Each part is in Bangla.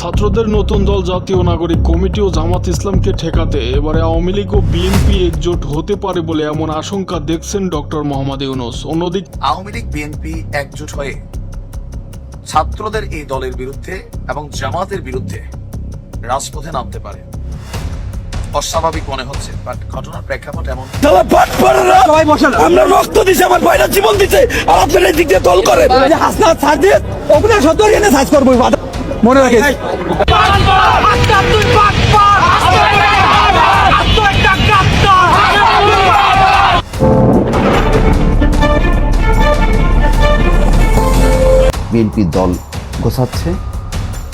ছাত্রদের নতুন দল জাতীয় নাগরিক কমিটি ও জামাত ইসলামকে ঠেকাতে এবারে আওয়ামী লীগ ও বিএনপি একজোট হতে পারে বলে এমন আশঙ্কা দেখছেন ডক্টর মোহাম্মদ ইউনুস। অন্যদিক আওয়ামী লীগ বিএনপি একজোট হয়ে ছাত্রদের এই দলের বিরুদ্ধে এবং জামাতের বিরুদ্ধে রাজপথে নামতে পারে। অস্বাভাবিক মনে হচ্ছে বাট ঘটনার প্রেক্ষাপট এমন। শালা বাটপাড়ারা সবাই বসেন আমরা রক্ত দিছে আমার ভাইরা জীবন দিছে। আর আপনারা এই দিক দিয়ে দল করে এই যে হাসনাত ছাড় দিয়ে ওখানে সত্তর এনে সাজ করব। বাদ- মনে রাখে বিএনপি দল গোছাচ্ছে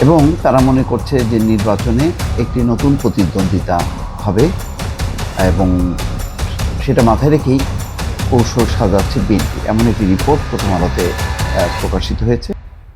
এবং তারা মনে করছে যে নির্বাচনে একটি নতুন প্রতিদ্বন্দ্বিতা হবে এবং সেটা মাথায় রেখেই কৌশল সাজাচ্ছে বিএনপি। এমন একটি রিপোর্ট প্রথম আলোতে আহ, প্রকাশিত হয়েছে।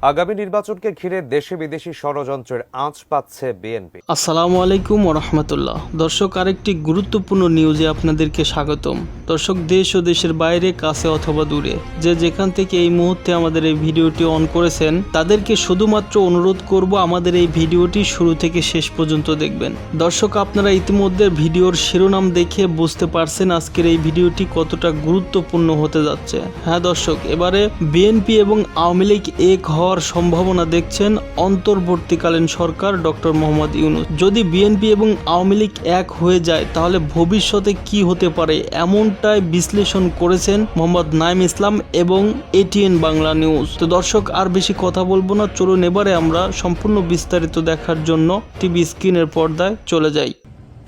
আগামী নির্বাচনকে ঘিরে দেশে বিদেশি ষড়যন্ত্রের আঁচ পাচ্ছে বিএনপি। আসসালামু আলাইকুম রহমতুল্লাহ। দর্শক, আরেকটি গুরুত্বপূর্ণ নিউজে আপনাদেরকে স্বাগতম। দর্শক, দেশ ও দেশের বাইরে, কাছে অথবা দূরে, যে যেখান থেকে এই মুহূর্তে আমাদের এই ভিডিওটি অন করেছেন, তাদেরকে শুধুমাত্র অনুরোধ করব আমাদের এই ভিডিওটি শুরু থেকে শেষ পর্যন্ত দেখবেন। দর্শক, আপনারা ইতিমধ্যে ভিডিওর শিরোনাম দেখে বুঝতে পারছেন আজকের এই ভিডিওটি কতটা গুরুত্বপূর্ণ হতে যাচ্ছে। হ্যাঁ দর্শক, এবারে বিএনপি এবং আওয়ামী লীগ এক হওয়ার সম্ভাবনা দেখছেন অন্তর্বর্তীকালীন সরকার ডক্টর মোহাম্মদ ইউনুস। যদি বিএনপি এবং আওয়ামী লীগ এক হয়ে যায়, তাহলে ভবিষ্যতে কি হতে পারে এমনটাই বিশ্লেষণ করেছেন মোহাম্মদ নাইম ইসলাম এবং এটিএন বাংলা নিউজ। তো দর্শক, আর বেশি কথা বলব না, চলুন এবারে আমরা সম্পূর্ণ বিস্তারিত দেখার জন্য টিভি স্ক্রিনের পর্দায় চলে যাই।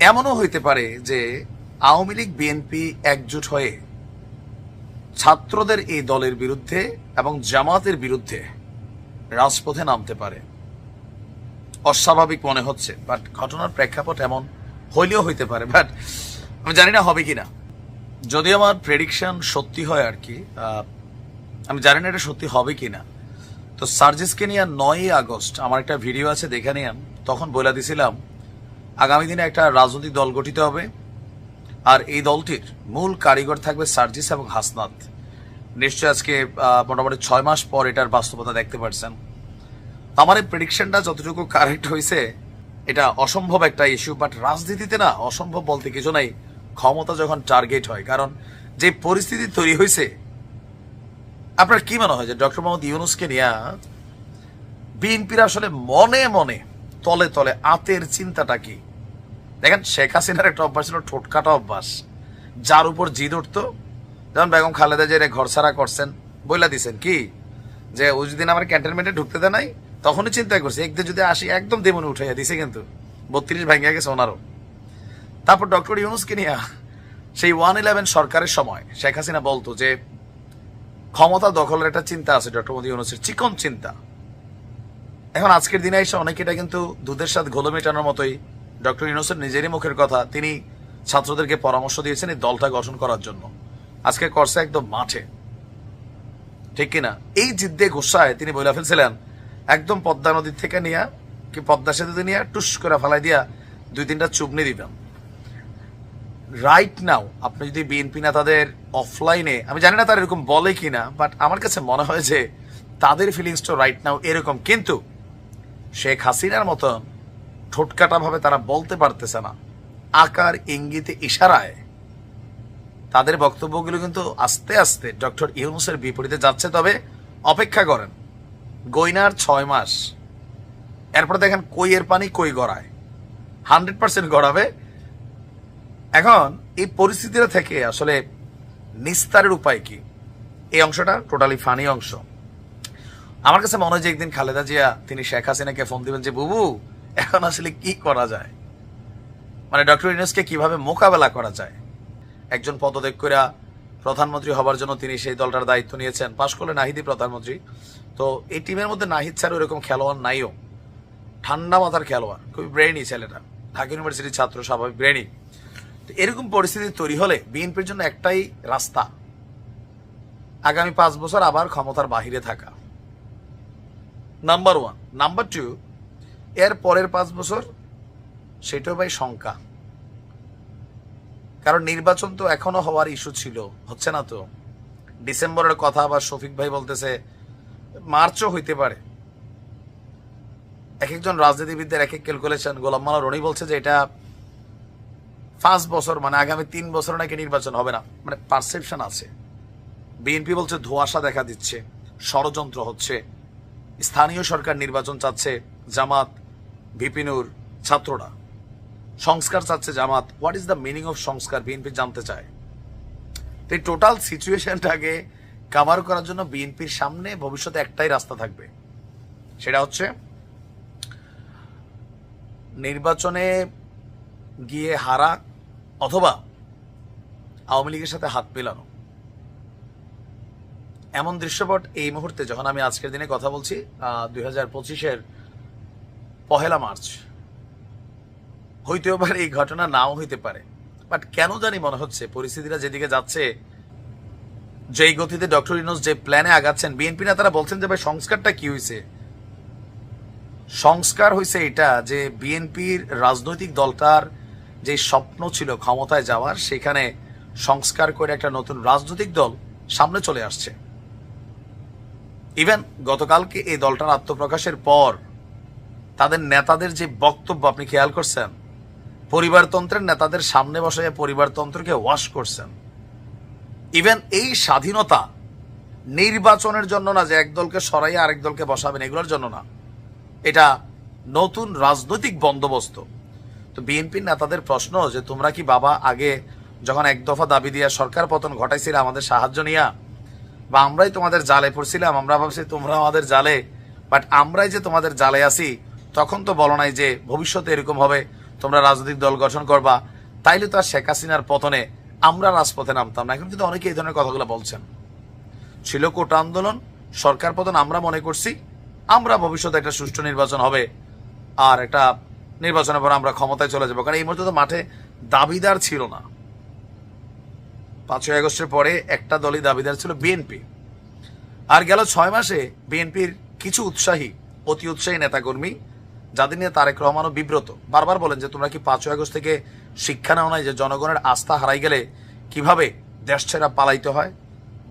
এমনও হইতে পারে যে আওয়ামী লীগ, বিএনপি একজোট হয়ে ছাত্রদের এই দলের বিরুদ্ধে এবং জামাতের বিরুদ্ধে রাজপথে নামতে পারে। অস্বাভাবিক মনে হচ্ছে বাট ঘটনার প্রেক্ষাপট এমন হইলেও হইতে পারে। বাট আমি জানি না হবে কিনা। যদি আমার প্রেডিকশন সত্যি হয় আর কি আমি জানি না এটা সত্যি হবে কি না তো সার্জিসকে নিয়ে নয়ই আগস্ট, আমার একটা ভিডিও আছে, দেখে নিয়াম তখন বলে দিছিলাম, আগামী দিনে একটা রাজনৈতিক দল গঠিত হবে, আর এই দলটির মূল কারিগর থাকবে সার্জিস এবং হাসনাত। নিশ্চয় আজকে মোটামুটি ছয় মাস পর এটার বাস্তবতা দেখতে পারছেন। আমার এই প্রেডিকশনটা যতটুকু কারেক্ট হয়েছে এটা অসম্ভব একটা ইস্যু বাট রাজনীতিতে না অসম্ভব বলতে কিছু নাই। ক্ষমতা যখন টার্গেট হয়, কারণ যে পরিস্থিতি তৈরি হয়েছে আপনার কি মনে হয় যে ডক্টর মোহাম্মদ ইউনুসকে নিয়ে বিএনপির আসলে মনে মনে, তলে তলে আতের চিন্তাটা কি? দেখেন, শেখ হাসিনার একটা অভ্যাস ছিল ঠোটকাটা অভ্যাস। যার উপর জিদ উঠতো। যেমন বেগম খালেদা যে ঘর ছাড়া করছেন, বইলা দিছেন কি? যে ও যদি আমার ক্যান্টনমেন্টে ঢুকতে দেয় নাই তখনই চিন্তা করছে একদিন যদি আসি, একদম দেমনে উঠাইয়া দিছে কিন্তু। বত্রিশ ভাঙিয়া গেছে ওনারও। তারপর ডক্টর ইউনুসকে নিয়ে সেই ওয়ান ইলেভেন সরকারের সময় শেখ হাসিনা বলতো যে, ক্ষমতা দখলের একটা চিন্তা আছে ডক্টর মোদী ইউনুসের, চিকন চিন্তা। এখন আজকের দিনে এসে অনেকে এটা কিন্তু দুধের সাথে ঘোলো মেটানোর মতোই ডক্টর ইউনুসের নিজেরই মুখের কথা, তিনি ছাত্রদেরকে পরামর্শ দিয়েছেন এই দলটা গঠন করার জন্য। আজকে করছে একদম মাঠে। ঠিক কিনা? এই জিদ্দে গুসায় তিনি বলে ফেলছিলেন একদম পদ্মা নদীর থেকে নিয়ে কি পদ্মা সেতুতে নিয়ে টুস করে ফেলাই দিয়া দুই তিনটা চুবনি দিবেন রাইট নাও আপনি যদি বিএনপি নেতাদের অফলাইনে আমি জানি না তারা এরকম বলে কিনা বাট আমার কাছে মনে হয় যে তাদের ফিলিংসটা রাইট নাও এরকম। কিন্তু শেখ হাসিনার মতন ঠোটকাটা ভাবে তারা বলতে পারতেছে না। আকার ইঙ্গিতে ইশারায় তাদের বক্তব্যগুলো কিন্তু আস্তে আস্তে ডক্টর ইউনুসের বিপরীতে যাচ্ছে। তবে অপেক্ষা করেন গইনার ছয় মাস। এরপর দেখেন কইয়ের পানি, কই গড়ায়। হান্ড্রেড পার্সেন্ট গড়াবে। এখন এই পরিস্থিতিটা থেকে আসলে নিস্তারের উপায় কি? এই অংশটা টোটালি ফানি অংশ। আমার কাছে মনে হয় যে একদিন খালেদা জিয়া, তিনি শেখ হাসিনাকে ফোন দিবেন যে, বুবু, এখন আসলে কি করা যায়? মানে ডক্টর ইউনুসকে কীভাবে মোকাবেলা করা যায়? একজন পদত্যাগ করে প্রধানমন্ত্রী হবার জন্য তিনি সেই দলটার দায়িত্ব নিয়েছেন। পাশ করলে নাহিদি প্রধানমন্ত্রী। তো এই টিমের মধ্যে নাহিদ ছাড়া ওরকম খেলোয়াড় নাইও। ঠান্ডা মাথার খেলোয়াড়, খুবই ব্রেনি ছেলেটা। ঢাকা ইউনিভার্সিটির ছাত্র, স্বাভাবিক ব্রেনি তো এরকম পরিস্থিতি তৈরি হলে বিএনপির জন্য একটাই রাস্তা। আগামী পাঁচ বছর আবার ক্ষমতার বাহিরে থাকা। নাম্বার ওয়ান নাম্বার টু এর পরের পাঁচ বছর সেটাও ভাই শঙ্কা। কারণ নির্বাচন তো এখনও হওয়ার ইস্যু ছিল, হচ্ছে না তো? ডিসেম্বরের কথা আবার শফিক ভাই বলতেছে মার্চও হইতে পারে। এক একজন রাজনীতিবিদদের এক এক ক্যালকুলেশন গোলাম মালা রনি বলছে যে এটা পাঁচ বছর মানে আগামী তিন বছর নাকি নির্বাচন হবে না। মানে পারসেপশন আছে। বিএনপি বলছে ধোঁয়াশা দেখা দিচ্ছে, ষড়যন্ত্র হচ্ছে। স্থানীয় সরকার নির্বাচন চাচ্ছে জামাত, ভিপিনুর ছাত্ররা। সংস্কার চাচ্ছে Jamaat. What is the meaning of সংস্কার? বিএনপি জানতে চায়। তো এই টোটাল সিচুয়েশনটাকে কাভার করার জন্য বিএনপির সামনে ভবিষ্যতে একটাই রাস্তা থাকবে। সেটা হচ্ছে নির্বাচনে গিয়ে হারা অথবা আওয়ামী লীগের সাথে হাত মেলানো। এমন দৃশ্যপট এই মুহূর্তে যখন আমি আজকের দিনে কথা বলছি দুই হাজার পঁচিশের পহেলা মার্চ, হইতেও পারে এই ঘটনা নাও হইতে পারে। বাট কেন জানি মনে হচ্ছে, পরিস্থিতিটা যেদিকে যাচ্ছে যেই গতিতে ডক্টর ইনোস যে প্ল্যানে আগাচ্ছেন, বিএনপি নেতারা বলছেন যে, ভাই, সংস্কারটা কি হয়েছে সংস্কার হয়েছে এটা যে, বিএনপির রাজনৈতিক দলটার যে স্বপ্ন ছিল ক্ষমতায় যাওয়ার, সেখানে সংস্কার করে একটা নতুন রাজনৈতিক দল সামনে চলে আসছে। ইভেন গতকালকে এই দলটার আত্মপ্রকাশের পর, তাদের নেতাদের যে বক্তব্য, আপনি খেয়াল করছেন, পরিবারতন্ত্রের নেতাদের সামনে বসে পরিবারতন্ত্রকে ওয়াশ করছেন। ইভেন এই স্বাধীনতা নির্বাচনের জন্য না যে এক দলকে সরাইয়ে আরেক দলকে বসাবেন, এগুলোর জন্য না। এটা নতুন রাজনৈতিক বন্দোবস্ত। তো বিএনপির নেতাদের প্রশ্ন যে, তোমরা কি বাবা আগে যখন এক দফা দাবি দিয়া সরকার পতন ঘটাইছিলে আমাদের সাহায্য নিয়া? বা আমরাই তোমাদের জালে পড়ছিলাম, আমরা ভাবছি তোমরা আমাদের জালে বাট আমরাই যে তোমাদের জালে আসি তখন তো বলো নাই যে ভবিষ্যতে এরকম হবে, তোমরা রাজনৈতিক দল গঠন করবা। তাইলে তো আর শেখ হাসিনার পতনে আমরা রাজপথে নামতাম না। এখন কিন্তু অনেকে এই ধরনের কথাগুলো বলছেন। ছিল কোটা আন্দোলন, সরকার পতন, আমরা মনে করছি আমরা ভবিষ্যতে একটা সুষ্ঠু নির্বাচন হবে আর একটা নির্বাচনের পর আমরা ক্ষমতায় চলে যাব। কারণ এই মুহূর্তে তো মাঠে দাবিদার ছিল না। পাঁচই আগস্টের পরে একটা দলই দাবিদার ছিল বিএনপি। আর গেল ছয় মাসে বিএনপির কিছু উৎসাহী, অতি উৎসাহী নেতাকর্মী যাদের নিয়ে তারেক রহমানও বিব্রত। বারবার বলেন যে, তোমরা কি পাঁচই আগস্ট থেকে শিক্ষা নেও নাই যে, জনগণের আস্থা হারাই গেলে কীভাবে দেশ ছেড়া পালাইতে হয়?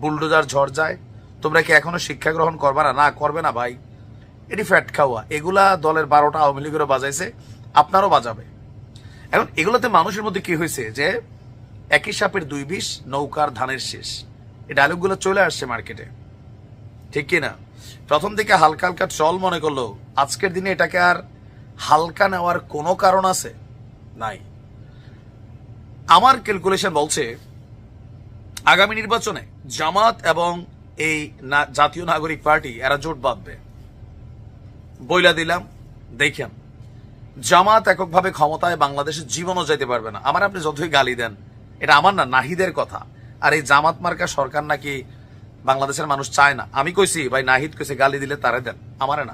বুলডোজার ঝড় যায়। তোমরা কি এখনও শিক্ষা গ্রহণ করবে না? না, করবে না ভাই। এটি ফ্যাট খাওয়া। এগুলা দলের বারোটা আওয়ামী লীগেরও বাজাইছে। আপনারও বাজাবে। এখন এগুলোতে মানুষের মধ্যে কি হয়েছে যে, একই সাপের দুই বিষ, নৌকার ধানের শেষ। এই ডায়লগগুলো চলে আসছে মার্কেটে ঠিক কি না প্রথম দিকে হালকা হালকা চল মনে করল, আজকের দিনে এটাকে আর হালকা নেওয়ার কোনো কারণ আছে? নাই। আমার ক্যালকুলেশন বলছে, আগামী নির্বাচনে জামাত এবং এই জাতীয় নাগরিক পার্টি, এরা জোট বাঁধবে। বইলা দিলাম, দেখেন। জামাত এককভাবে ক্ষমতায় বাংলাদেশের জীবনও যেতে পারবে না। আমার আপনি যতই গালি দেন, এটা আমার না, নাহিদের কথা। আর এই জামাত মার্কা সরকার নাকি বাংলাদেশের মানুষ চায় না। আমি কইছি, ভাই নাহিদ কইছে, গালি দিলে তারে দেন। আমারে না।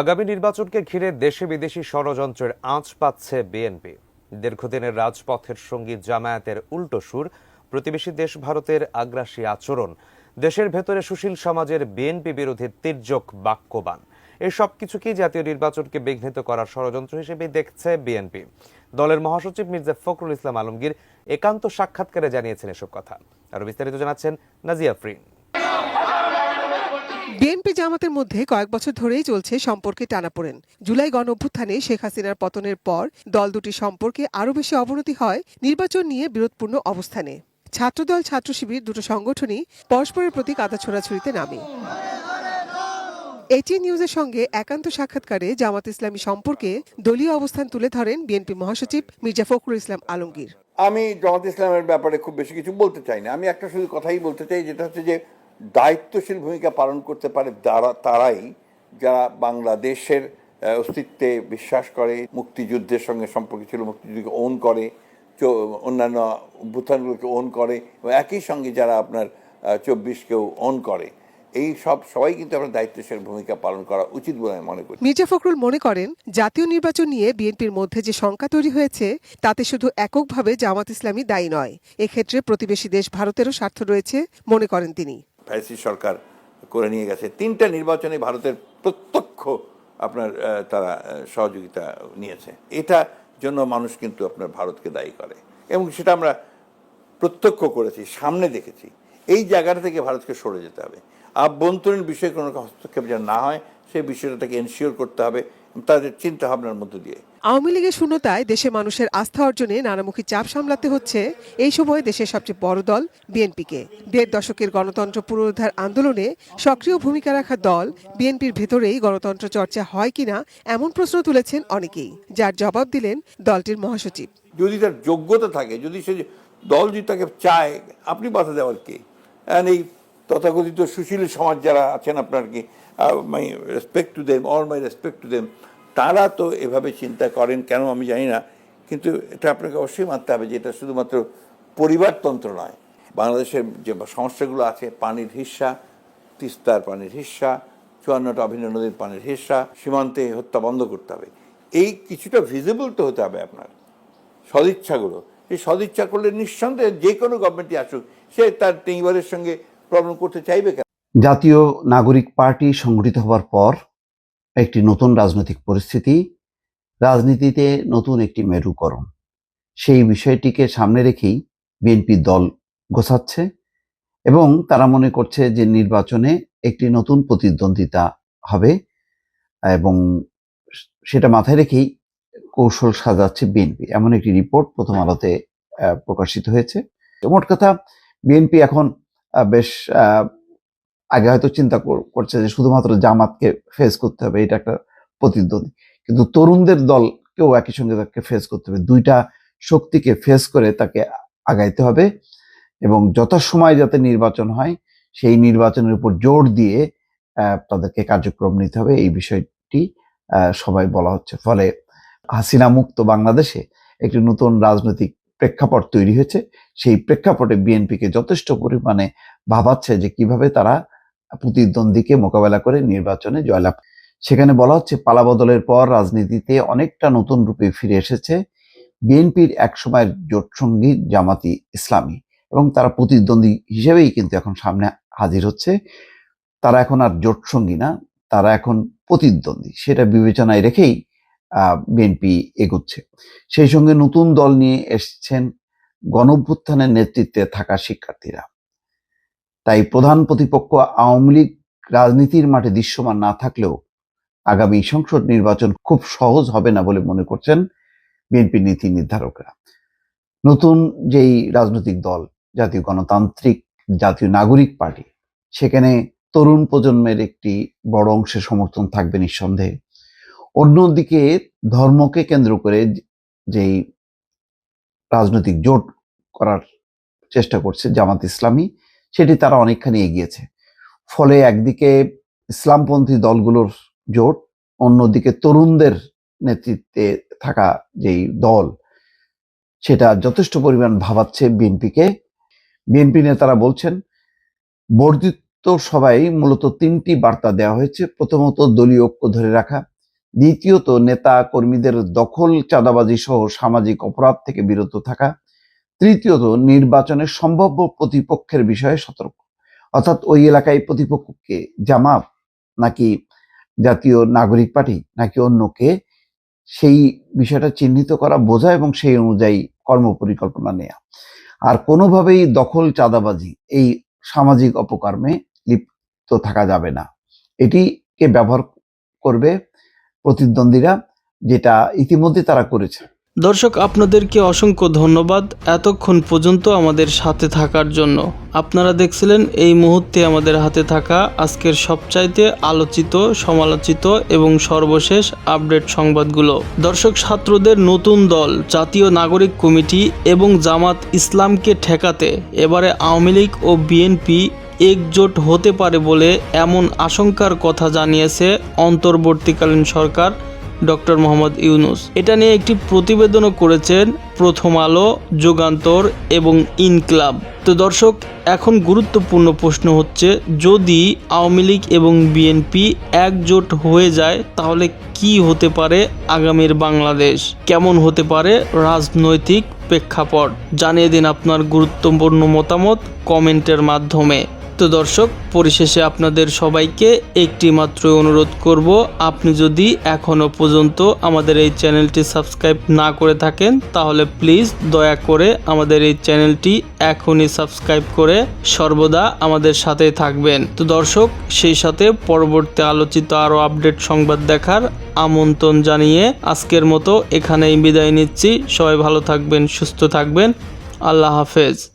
আগামী নির্বাচনকে ঘিরে দেশে বিদেশি ষড়যন্ত্রের আঁচ পাচ্ছে বিএনপি। দীর্ঘদিনের রাজপথের সঙ্গী জামায়াতের উল্টো সুর, প্রতিবেশী দেশ ভারতের আগ্রাসী আচরণ, দেশের ভেতরে সুশীল সমাজের বিএনপি বিরোধী তির্যক বাক্যবান। এই সব কিছুকেই জাতীয় নির্বাচনকে বিঘ্নিত করার ষড়যন্ত্র হিসেবে দেখছে বিএনপি। দলের মহাসচিব মির্জা ফখরুল ইসলাম আলমগীর একান্ত সাক্ষাৎকারে জানিয়েছেন এসব কথা। আরও বিস্তারিত জানাচ্ছেন নাজিয়া ফ্রিন বিএনপি জামাতের মধ্যে কয়েক বছর ধরেই চলছে সম্পর্কে টানাপোড়েন। জুলাই গণ অভ্যুত্থানে শেখ হাসিনার পতনের পর দল দুটি সম্পর্কে আরও বেশি অবনতি হয় নির্বাচন নিয়ে বিরোধপূর্ণ অবস্থানে। ছাত্রদল, ছাত্র শিবির দুটো সংগঠনই পরস্পরের প্রতি কাদা ছোড়াছুড়িতে নামে। এটি নিউজের সঙ্গে একান্ত সাক্ষাৎকারে জামাত ইসলামী সম্পর্কে দলীয় অবস্থান তুলে ধরেন বিএনপি মহাসচিব মির্জা ফখরুল ইসলাম আলমগীর। আমি জামাত ইসলামের ব্যাপারে খুব বেশি কিছু বলতে চাই না। আমি একটা শুধু কথাই বলতে চাই, যেটা হচ্ছে যে দায়িত্বশীল ভূমিকা পালন করতে পারে তারা, তারাই যারা বাংলাদেশের অস্তিত্বে বিশ্বাস করে, মুক্তিযুদ্ধের সঙ্গে সম্পর্ক ছিল, মুক্তিযুদ্ধকে ওন করে অন্যান্য অভ্যুত্থানগুলোকে ওন করে, এবং একই সঙ্গে যারা আপনার চব্বিশকেও ওন করে। এই সব সবাই কিন্তু আপনার দায়িত্বশীল ভূমিকা পালন করা উচিত বলে আমি মনে করি। মির্জা ফখরুল মনে করেন, জাতীয় নির্বাচন নিয়ে বিএনপির মধ্যে যে শঙ্কা তৈরি হয়েছে, তাতে শুধু এককভাবে জামাত ইসলামী দায়ী নয়। এক্ষেত্রে প্রতিবেশী দেশ ভারতেরও স্বার্থ রয়েছে, মনে করেন তিনি। ফ্যাসি সরকার করে নিয়ে গেছে। তিনটা নির্বাচনে ভারতের প্রত্যক্ষ আপনার তারা সহযোগিতা নিয়েছে। এটা জন্য মানুষ কিন্তু আপনার ভারতকে দায়ী করে। এবং সেটা আমরা প্রত্যক্ষ করেছি, সামনে দেখেছি। এই জায়গাটা থেকে ভারতকে সরে যেতে হবে। আভ্যন্তরীণ বিষয়ে কোনো হস্তক্ষেপ যেন না হয়, সেই বিষয়টা বিষয়টাকে এনশিওর করতে হবে। তাদের চিন্তা ভাবনার মধ্য দিয়ে। আওয়ামী লীগের শূন্যতায় দেশে মানুষের আস্থা অর্জনে নানামুখী চাপ সামলাতে হচ্ছে এই সময়ে দেশের সবচেয়ে বড় দল বিএনপিকে। দেড় দশকের গণতন্ত্র পুনরুদ্ধার আন্দোলনে সক্রিয় ভূমিকা রাখা দল বিএনপির ভেতরেই গণতন্ত্র চর্চা হয় কিনা এমন প্রশ্ন তুলেছেন অনেকেই যার জবাব দিলেন দলটির মহাসচিব। যদি তার যোগ্যতা থাকে যদি সে দল যদি তাকে চায় আপনি বাধা দেওয়ার কে? এই তথাকথিত সুশীল সমাজ যারা আছেন আপনার কি my respect to them all my respect to them তারা তো এভাবে চিন্তা করেন কেন আমি জানি না, কিন্তু এটা আপনাকে অবশ্যই মানতে হবে যে এটা শুধুমাত্র পরিবারতন্ত্র নয়। বাংলাদেশের যে সমস্যাগুলো আছে, পানির হিস্সা, তিস্তার পানির হিস্সা, চুয়ান্নটা অভিন্ন নদীর পানির হিস্সা, সীমান্তে হত্যা বন্ধ করতে হবে। এই কিছুটা ভিজিবল তো হতে হবে আপনার, সদিচ্ছাগুলো। এই সদিচ্ছা করলে নিঃসন্দেহে যে কোনো গভর্নমেন্টই আসুক, সে তার টেঙ্গিবারের সঙ্গে প্রবলেম করতে চাইবে কেন? জাতীয় নাগরিক পার্টি সংগঠিত হওয়ার পর একটি নতুন রাজনৈতিক পরিস্থিতি, রাজনীতিতে নতুন একটি মেরুকরণ। সেই বিষয়টিকে সামনে রেখেই বিএনপি দল গোছাচ্ছে এবং তারা মনে করছে যে নির্বাচনে একটি নতুন প্রতিদ্বন্দ্বিতা হবে এবং সেটা মাথায় রেখেই কৌশল সাজাচ্ছে বিএনপি। এমন একটি রিপোর্ট প্রথম আলোতে প্রকাশিত হয়েছে। মোট কথা, বিএনপি এখন বেশ আগে হয়তো চিন্তা কর- করছে যে শুধুমাত্র জামাতকে ফেস করতে হবে, এটা একটা প্রতিদ্বন্দ্বী। কিন্তু তরুণদের দলকেও একই সঙ্গে তাকে ফেস করতে হবে। দুইটা শক্তিকে ফেস করে তাকে আগাইতে হবে এবং যথাসময় যাতে নির্বাচন হয়, সেই নির্বাচনের উপর জোর দিয়ে তাদেরকে কার্যক্রম নিতে হবে। এই বিষয়টি সবাই বলা হচ্ছে। ফলে হাসিনা মুক্ত বাংলাদেশে একটি নতুন রাজনৈতিক প্রেক্ষাপট তৈরি হয়েছে। সেই প্রেক্ষাপটে বিএনপিকে যথেষ্ট পরিমাণে ভাবাচ্ছে যে কীভাবে তারা প্রতিদ্বন্দ্বীকে মোকাবেলা করে নির্বাচনে জয়লাভ সেখানে বলা হচ্ছে পালাবদলের পর রাজনীতিতে অনেকটা নতুন রূপে ফিরে এসেছে বিএনপির একসময়ের জোটসঙ্গী জামাতি ইসলামী এবং তারা প্রতিদ্বন্দ্বী হিসেবেই কিন্তু এখন সামনে হাজির হচ্ছে। তারা এখন আর জোটসঙ্গী না, তারা এখন প্রতিদ্বন্দ্বী। সেটা বিবেচনায় রেখেই বিএনপি এগোচ্ছে। সেই সঙ্গে নতুন দল নিয়ে এসেছেন গণভ্যুত্থানের নেতৃত্বে থাকা শিক্ষার্থীরা। তাই প্রধান প্রতিপক্ষ আওয়ামী লীগ রাজনীতির মাঠে দৃশ্যমান না থাকলেও আগামী সংসদ নির্বাচন খুব সহজ হবে না বলে মনে করছেন বিএনপি নীতি নির্ধারকরা। নতুন যেই রাজনৈতিক দল, জাতীয় গণতান্ত্রিক, জাতীয় নাগরিক পার্টি, সেখানে তরুণ প্রজন্মের একটি বড় অংশের সমর্থন থাকবে নিঃসন্দেহে। অন্যদিকে ধর্মকে কেন্দ্র করে যেই রাজনৈতিক জোট করার চেষ্টা করছে জামাত ইসলামী, সেটি তারা অনেকখানি এগিয়েছে। ফলে একদিকে ইসলামপন্থী দলগুলোর জোট, অন্যদিকে তরুণদের নেতৃত্বে থাকা যেই দল, সেটা যথেষ্ট পরিমাণ ভাবাচ্ছে বিএনপিকে। বিএনপি নেতারা বলছেন, বর্ধিত সবাই মূলত তিনটি বার্তা দেওয়া হয়েছে। প্রথমত দলীয় ঐক্য ধরে রাখা দ্বিতীয়ত, নেতা কর্মীদের দখল, চাঁদাবাজি সহ সামাজিক অপরাধ থেকে বিরত থাকা। তৃতীয়ত নির্বাচনের সম্ভাব্য প্রতিপক্ষের বিষয়ে সতর্ক। অর্থাৎ ওই এলাকায় প্রতিপক্ষকে জামাত নাকি জাতীয় নাগরিক পার্টি নাকি অন্যকে সেই বিষয়টা চিহ্নিত করা, বোঝা এবং সেই অনুযায়ী কর্ম পরিকল্পনা নেওয়া আর কোনোভাবেই দখল, চাঁদাবাজি এই সামাজিক অপকর্মে লিপ্ত থাকা যাবে না। এটিকে ব্যবহার করবে প্রতিদ্বন্দ্বীরা যেটা ইতিমধ্যে তারা করেছে। দর্শক, আপনাদেরকে অসংখ্য ধন্যবাদ এতক্ষণ পর্যন্ত আমাদের সাথে থাকার জন্য। আপনারা দেখছিলেন এই মুহূর্তে আমাদের হাতে থাকা আজকের সবচাইতে আলোচিত, সমালোচিত এবং সর্বশেষ আপডেট সংবাদগুলো। দর্শক, ছাত্রদের নতুন দল, জাতীয় নাগরিক কমিটি এবং জামাত ইসলামকে ঠেকাতে এবারে আওয়ামী লীগ ও বিএনপি একজোট হতে পারে বলে এমন আশঙ্কার কথা জানিয়েছে অন্তর্বর্তীকালীন সরকার ডক্টর মোহাম্মদ ইউনুস। এটা নিয়ে একটি প্রতিবেদনও করেছেন প্রথম আলো, যুগান্তর এবং ইনক্লাব। তো দর্শক, এখন গুরুত্বপূর্ণ প্রশ্ন হচ্ছে, যদি আওয়ামী লীগ এবং বিএনপি একজোট হয়ে যায়, তাহলে কি হতে পারে আগামীর বাংলাদেশ? কেমন হতে পারে রাজনৈতিক প্রেক্ষাপট? জানিয়ে দিন আপনার গুরুত্বপূর্ণ মতামত কমেন্টের মাধ্যমে। তো দর্শক, পরিশেষে আপনাদের সবাইকে একটি মাত্র অনুরোধ করব, আপনি যদি এখনও পর্যন্ত আমাদের এই চ্যানেলটি সাবস্ক্রাইব না করে থাকেন, তাহলে প্লিজ দয়া করে আমাদের এই চ্যানেলটি এখনই সাবস্ক্রাইব করে সর্বদা আমাদের সাথে থাকবেন। তো দর্শক, সেই সাথে পরবর্তী আলোচিত আরও আপডেট সংবাদ দেখার আমন্ত্রণ জানিয়ে আজকের মতো এখানেই বিদায় নিচ্ছি। সবাই ভালো থাকবেন, সুস্থ থাকবেন। আল্লাহ হাফেজ।